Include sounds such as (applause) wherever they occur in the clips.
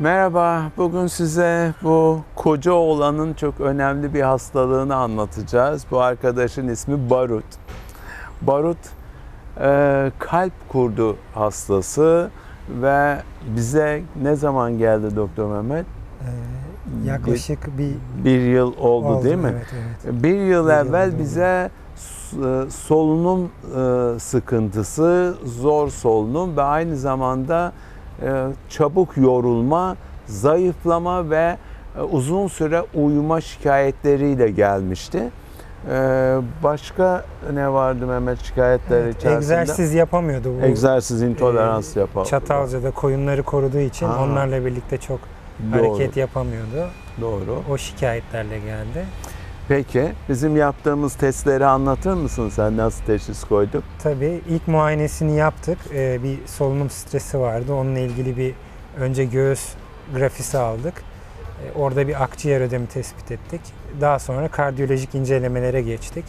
Merhaba, bugün size bu koca oğlanın çok önemli bir hastalığını anlatacağız. Bu arkadaşın ismi Barut. Barut e, kalp kurdu hastası ve bize ne zaman geldi Doktor Mehmet? Ee, yaklaşık bir Bir yıl oldu, oldu, değil mi? Evet, evet. Bir yıl Bir evvel yıl oldu. bize s- solunum e, sıkıntısı, zor solunum ve aynı zamanda e, çabuk yorulma, zayıflama ve e, uzun süre uyuma şikayetleriyle gelmişti. E, Başka ne vardı Mehmet şikayetler Evet, içerisinde? egzersiz yapamıyordu bu. Egzersiz intolerans e, yapar. Çatalca'da koyunları koruduğu için Ha. onlarla birlikte çok Doğru, hareket yapamıyordu. doğru. O şikayetlerle geldi. Peki bizim yaptığımız testleri anlatır mısın sen nasıl teşhis koyduk? Tabii ilk muayenesini yaptık. Ee, bir solunum stresi vardı. Onunla ilgili bir önce göğüs grafisi aldık. Ee, orada bir akciğer ödemi tespit ettik. Daha sonra kardiyolojik incelemelere geçtik.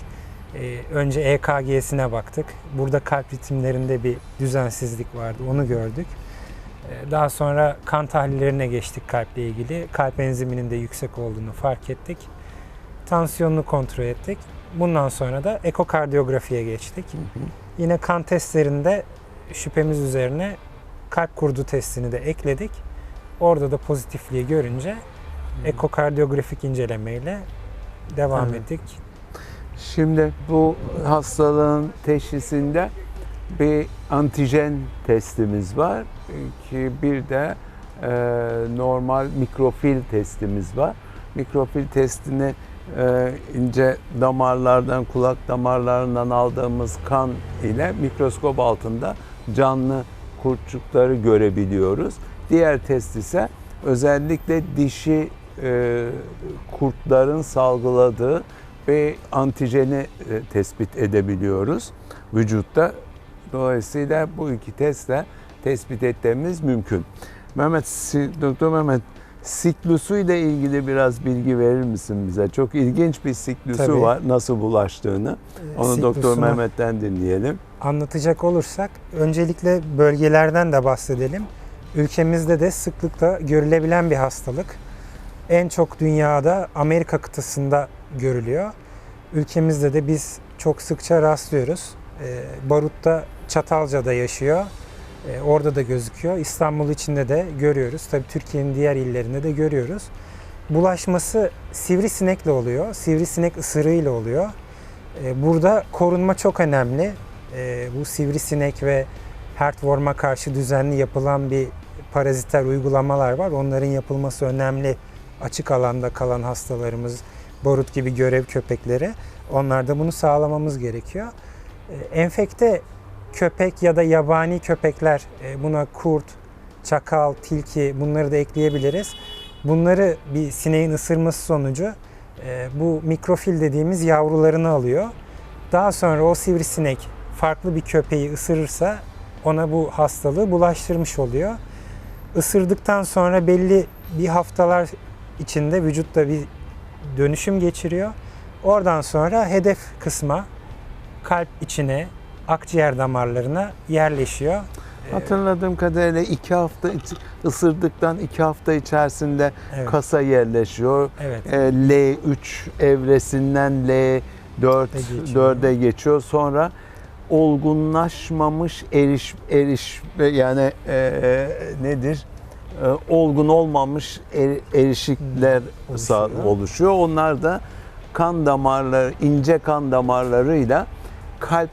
Ee, önce EKG'sine baktık. Burada kalp ritimlerinde bir düzensizlik vardı. Onu gördük. Ee, Daha sonra kan tahlillerine geçtik kalple ilgili. Kalp enziminin de yüksek olduğunu fark ettik. Tansiyonunu kontrol ettik. Bundan sonra da ekokardiyografiye geçtik. Yine kan testlerinde şüphemiz üzerine kalp kurdu testini de ekledik. Orada da pozitifliği görünce ekokardiyografik incelemeyle devam Evet. ettik. Şimdi bu hastalığın teşhisinde bir antijen testimiz var ki bir de e, normal mikrofil testimiz var. Mikrofil testini e, ince damarlardan, kulak damarlarından aldığımız kan ile mikroskop altında canlı kurtçukları görebiliyoruz. Diğer test ise özellikle dişi e, kurtların salgıladığı bir antijeni e, tespit edebiliyoruz vücutta. Dolayısıyla bu iki testle tespit etmemiz mümkün. Mehmet, Doktor Mehmet, siklusu ile ilgili biraz bilgi verir misin bize? Çok ilginç bir siklusu Tabii. var, nasıl bulaştığını. Onu Doktor Mehmet'ten dinleyelim. anlatacak olursak öncelikle bölgelerden de bahsedelim. Ülkemizde de sıklıkla görülebilen bir hastalık. En çok dünyada Amerika kıtasında görülüyor. Ülkemizde de biz çok sıkça rastlıyoruz. Ee, Barut'ta Çatalca'da yaşıyor. Ee, orada da gözüküyor. İstanbul içinde de görüyoruz. Tabii Türkiye'nin diğer illerinde de görüyoruz. Bulaşması sivrisinekle oluyor. Sivrisinek ısırığıyla oluyor. Ee, Burada korunma çok önemli. Ee, Bu sivrisinek ve heartworm'a karşı düzenli yapılan bir paraziter uygulamalar var. Onların yapılması önemli. Açık alanda kalan hastalarımız, barut gibi görev köpekleri. Onlarda bunu sağlamamız gerekiyor. Ee, Enfekte köpek ya da yabani köpekler, e, buna kurt, çakal, tilki bunları da ekleyebiliriz. Bunları bir sineğin ısırması sonucu e, bu mikrofil dediğimiz yavrularını alıyor. Daha sonra o sivrisinek farklı bir köpeği ısırırsa ona bu hastalığı bulaştırmış oluyor. Isırdıktan sonra belli bir haftalar içinde vücutta bir dönüşüm geçiriyor. Oradan sonra hedef kısma kalp içine, akciğer damarlarına yerleşiyor. Ee, Hatırladığım kadarıyla iki hafta ısırdıktan iki hafta içerisinde Evet, kasa yerleşiyor. evet. E, L3 evresinden L4 De geçiyor. 4'e geçiyor. Sonra olgunlaşmamış eriş eriş yani e, nedir? E, olgun olmamış er- erişikler Hmm, oluşuyor. oluşuyor. Onlar da kan damarları, ince kan damarlarıyla kalp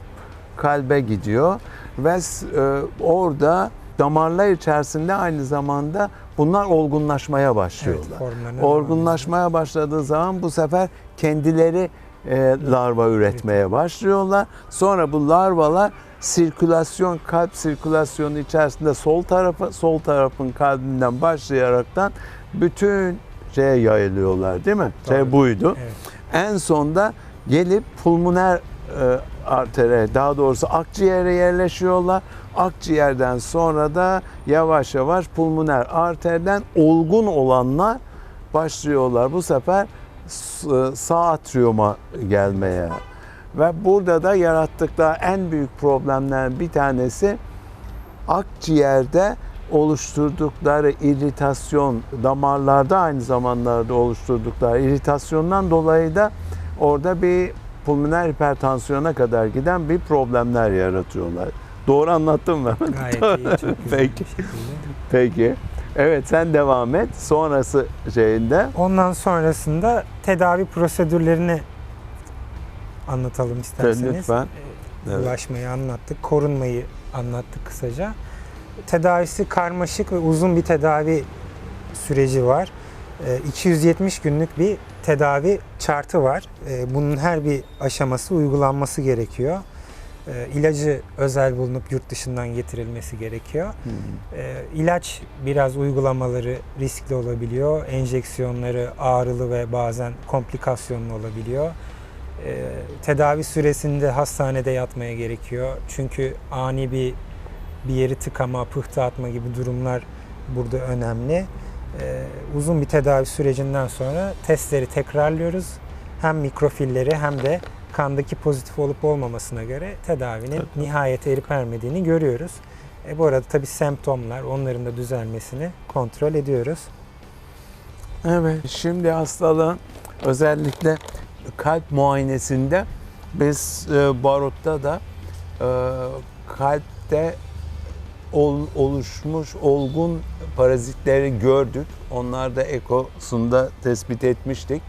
kalbe gidiyor ve e, orada damarlar içerisinde aynı zamanda bunlar olgunlaşmaya başlıyorlar. Evet, Olgunlaşmaya başladığı zaman bu sefer kendileri e, larva üretmeye başlıyorlar. Sonra bu larvalar sirkülasyon, kalp sirkülasyonu içerisinde sol tarafa, sol tarafın kalbinden başlayaraktan bütün şeye yayılıyorlar değil mi? Şey Doğru. buydu. Evet. En sonda gelip pulmoner e, artere, daha doğrusu akciğere yerleşiyorlar. Akciğerden sonra da yavaş yavaş pulmoner arterden olgun olanlar başlıyorlar. Bu sefer sağ atriyuma gelmeye. Ve burada da yarattıkları en büyük problemlerden bir tanesi akciğerde oluşturdukları iritasyon, damarlarda aynı zamanlarda oluşturdukları iritasyondan dolayı da orada bir pulmoner hipertansiyona kadar giden bir problemler yaratıyorlar. Doğru anlattım mı? Gayet iyi, (laughs) çok güzel Peki. Peki. Evet sen devam et. Sonrası şeyinde. Ondan sonrasında tedavi prosedürlerini anlatalım isterseniz. Lütfen. Evet. Bulaşmayı anlattık, korunmayı anlattık kısaca. Tedavisi karmaşık ve uzun bir tedavi süreci var. Ee, 270 günlük bir tedavi çartı var. Ee, Bunun her bir aşaması uygulanması gerekiyor. Ee, İlacı özel bulunup yurt dışından getirilmesi gerekiyor. Ee, ilaç biraz uygulamaları riskli olabiliyor. Enjeksiyonları ağrılı ve bazen komplikasyonlu olabiliyor. Ee, tedavi süresinde hastanede yatmaya gerekiyor. Çünkü ani bir bir yeri tıkama, pıhtı atma gibi durumlar burada önemli. Ee, uzun bir tedavi sürecinden sonra testleri tekrarlıyoruz. Hem mikrofilleri hem de kandaki pozitif olup olmamasına göre tedavinin Tabii. nihayete erip ermediğini görüyoruz. E bu arada tabii semptomlar, onların da düzelmesini kontrol ediyoruz. Evet. Şimdi hastalığın özellikle kalp muayenesinde biz e, barutta da e, kalpte ol- oluşmuş olgun parazitleri gördük. Onlar da ekosunda tespit etmiştik.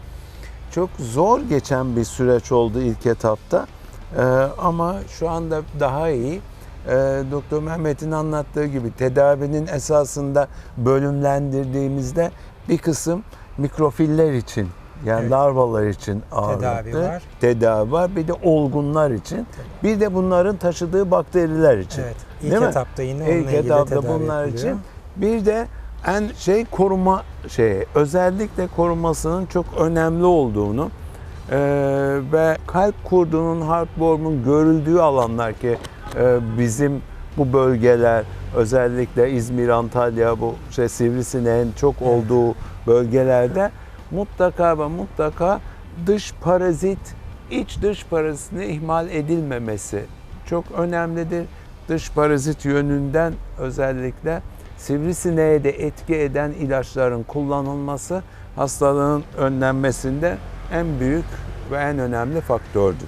Çok zor geçen bir süreç oldu ilk etapta. E, ama şu anda daha iyi. E, Doktor Mehmet'in anlattığı gibi tedavinin esasında bölümlendirdiğimizde bir kısım mikrofiller için yani Evet. larvalar için ağırlıklı Tedavi var. tedavi var. Bir de olgunlar için. Bir de bunların taşıdığı bakteriler için. Evet. İlk Değil mi? etapta yine İlk onunla ilgili etapta bunlar yapılıyor. için. Bir de en şey koruma şeyi özellikle korumasının çok önemli olduğunu eee, ve kalp kurdunun heartworm'un görüldüğü alanlar ki eee, bizim bu bölgeler özellikle İzmir, Antalya bu şey sivrisineğin çok olduğu bölgelerde mutlaka ve mutlaka dış parazit, iç dış parazitin ihmal edilmemesi çok önemlidir. Dış parazit yönünden özellikle sivrisineğe de etki eden ilaçların kullanılması hastalığın önlenmesinde en büyük ve en önemli faktördür.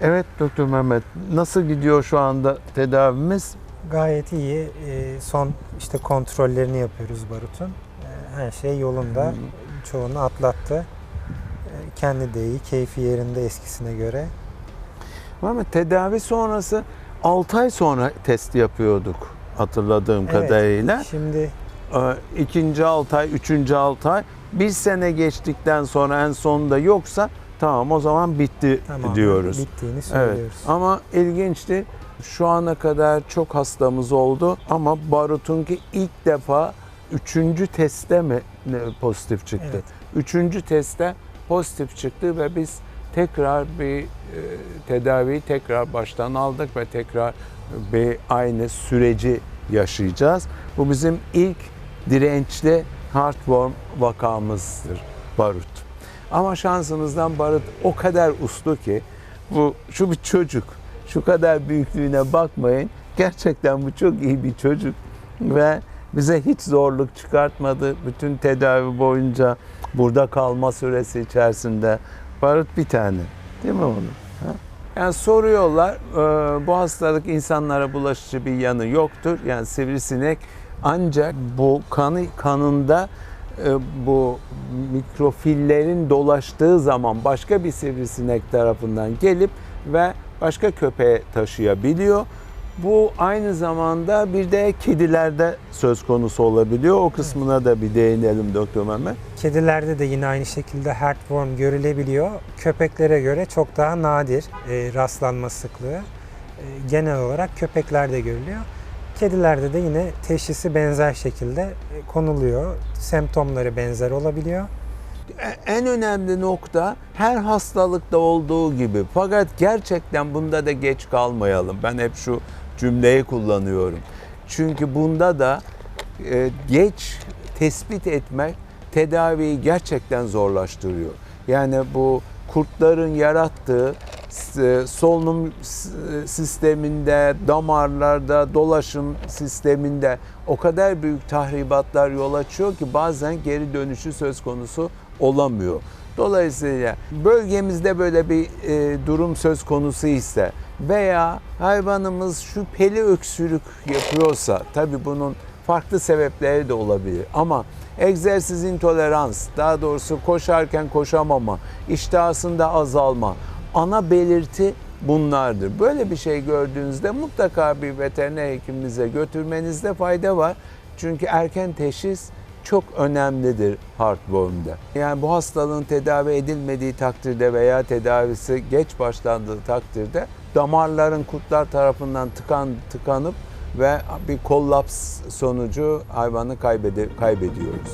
Evet Doktor Mehmet nasıl gidiyor şu anda tedavimiz? Gayet iyi. Ee, Son işte kontrollerini yapıyoruz Barut'un. Ee, Her şey yolunda. Hı. Çoğunu atlattı. Ee, Kendi de iyi, keyfi yerinde eskisine göre. Mehmet tedavi sonrası 6 ay sonra test yapıyorduk hatırladığım Evet. kadarıyla. Şimdi Ee, ikinci 6 ay, üçüncü 6 ay. Bir sene geçtikten sonra en sonunda yoksa tamam o zaman bitti tamamen diyoruz. bittiğini Evet. söylüyoruz. Ama ilginçti. Şu ana kadar çok hastamız oldu ama Barut'unki ilk defa üçüncü testte mi pozitif çıktı? Evet. Üçüncü testte pozitif çıktı ve biz tekrar bir e, tedaviyi tekrar baştan aldık ve tekrar bir aynı süreci yaşayacağız. Bu bizim ilk dirençli heartworm vakamızdır Barut. Ama şansımızdan Barut o kadar uslu ki bu şu bir çocuk. Şu kadar büyüklüğüne bakmayın. Gerçekten bu çok iyi bir çocuk ve bize hiç zorluk çıkartmadı. Bütün tedavi boyunca burada kalma süresi içerisinde barut bir tane. Değil mi onun? Ha? Yani soruyorlar e, bu hastalık insanlara bulaşıcı bir yanı yoktur. Yani sivrisinek ancak bu kanı kanında e, bu mikrofillerin dolaştığı zaman başka bir sivrisinek tarafından gelip ve başka köpeğe taşıyabiliyor. Bu aynı zamanda bir de kedilerde söz konusu olabiliyor. O kısmına da bir değinelim Doktor Mehmet. Kedilerde de yine aynı şekilde heartworm görülebiliyor. Köpeklere göre çok daha nadir e, rastlanma sıklığı. E, genel olarak köpeklerde görülüyor. Kedilerde de yine teşhisi benzer şekilde e, konuluyor. Semptomları benzer olabiliyor. E- En önemli nokta her hastalıkta olduğu gibi fakat gerçekten bunda da geç kalmayalım. Ben hep şu cümleyi kullanıyorum. Çünkü bunda da e, geç tespit etmek tedaviyi gerçekten zorlaştırıyor. Yani bu kurtların yarattığı e, solunum s- sisteminde, damarlarda, dolaşım sisteminde o kadar büyük tahribatlar yol açıyor ki bazen geri dönüşü söz konusu olamıyor. Dolayısıyla bölgemizde böyle bir e, durum söz konusu ise veya hayvanımız şüpheli öksürük yapıyorsa tabii bunun farklı sebepleri de olabilir ama egzersiz intolerans, daha doğrusu koşarken koşamama, iştahsında azalma, ana belirti bunlardır. Böyle bir şey gördüğünüzde mutlaka bir veteriner hekiminize götürmenizde fayda var. Çünkü erken teşhis çok önemlidir heartworm'da. Yani bu hastalığın tedavi edilmediği takdirde veya tedavisi geç başlandığı takdirde damarların kurtlar tarafından tıkan tıkanıp ve bir kollaps sonucu hayvanı kaybede, kaybediyoruz.